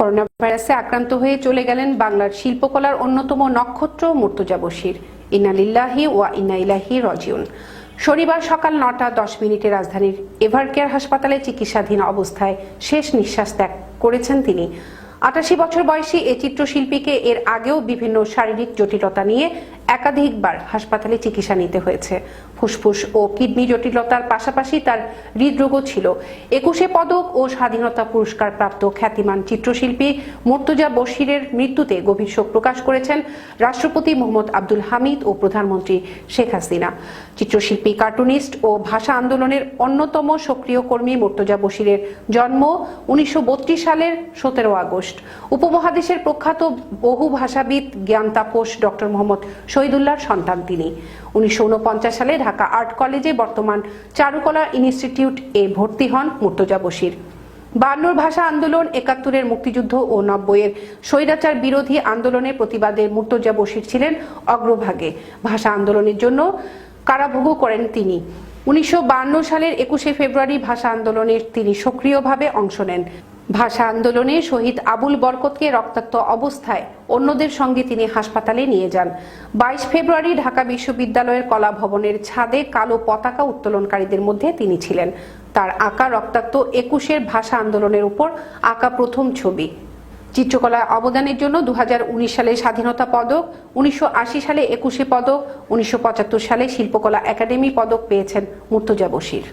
Corona ভাইরাসে আক্রান্ত হয়ে চলে গেলেন বাংলার শিল্পকলার অন্যতম নক্ষত্র মুর্তজা বশির। ইনালিল্লাহি ওয়া ইন্না ইলাহি রজিউন। শনিবার সকাল নটা দশ মিনিটে রাজধানীর এভারকেয়ার হাসপাতালে চিকিৎসাধীন অবস্থায় শেষ নিঃশ্বাস ত্যাগ করেছেন তিনি। আটাশি বছর বয়সী এ চিত্রশিল্পীকে এর আগেও বিভিন্ন শারীরিক জটিলতা নিয়ে একাধিকবার হাসপাতালে চিকিৎসা নিতে হয়েছে। ফুসফুস ও কিডনি জটিলতার পাশাপাশি তার হৃদরোগও ছিল। একুশে পদক ও স্বাধীনতা পুরস্কার প্রাপ্ত খ্যাতিমান চিত্রশিল্পী মুর্তজা বশিরের মৃত্যুতে গভীর শোক প্রকাশ করেছেন রাষ্ট্রপতি মোহাম্মদ আব্দুল হামিদ ও প্রধানমন্ত্রী শেখ হাসিনা। চিত্রশিল্পী, কার্টুনিস্ট ও ভাষা আন্দোলনের অন্যতম সক্রিয় কর্মী মুর্তজা বশিরের জন্ম উনিশশো বত্রিশ সালের সতেরো আগস্ট। উপমহাদেশের প্রখ্যাত বহু ভাষাবিদ, জ্ঞান তাপস, ডক্টর মোহাম্মদ শহীদুল্লাহর সন্তান তিনি। উনিশশো উনপঞ্চাশ সালে ঢাকা আর্ট কলেজে বর্তমান চারুকলা ইনস্টিটিউট এ ভর্তি হন মুর্তজা বশির। বায়ান্নর ভাষা আন্দোলন একাত্তরের মুক্তিযুদ্ধ ও নব্বইয়ের স্বৈরাচার বিরোধী আন্দোলনের প্রতিবাদে মুর্তজা বশির ছিলেন অগ্রভাগে। ভাষা আন্দোলনের জন্য কারাভোগও করেন তিনি। উনিশশো সালের একুশে ফেব্রুয়ারি ভাষা আন্দোলনের তিনি সক্রিয়ভাবে অংশ নেন। ভাষা আন্দোলনে শহীদ আবুল বরকতকে রক্তাক্ত অবস্থায় অন্যদের সঙ্গে তিনি হাসপাতালে নিয়ে যান। বাইশ ফেব্রুয়ারি ঢাকা বিশ্ববিদ্যালয়ের কলা ভবনের ছাদে কালো পতাকা উত্তোলনকারীদের মধ্যে তিনি ছিলেন। তার আঁকা রক্তাক্ত একুশের ভাষা আন্দোলনের উপর আঁকা প্রথম ছবি। চিত্রকলায় অবদানের জন্য দু হাজার উনিশ সালে স্বাধীনতা পদক, উনিশশো আশি সালে একুশে পদক, উনিশশো পঁচাত্তর সালে শিল্পকলা একাডেমি পদক পেয়েছেন মুর্তজা বশির।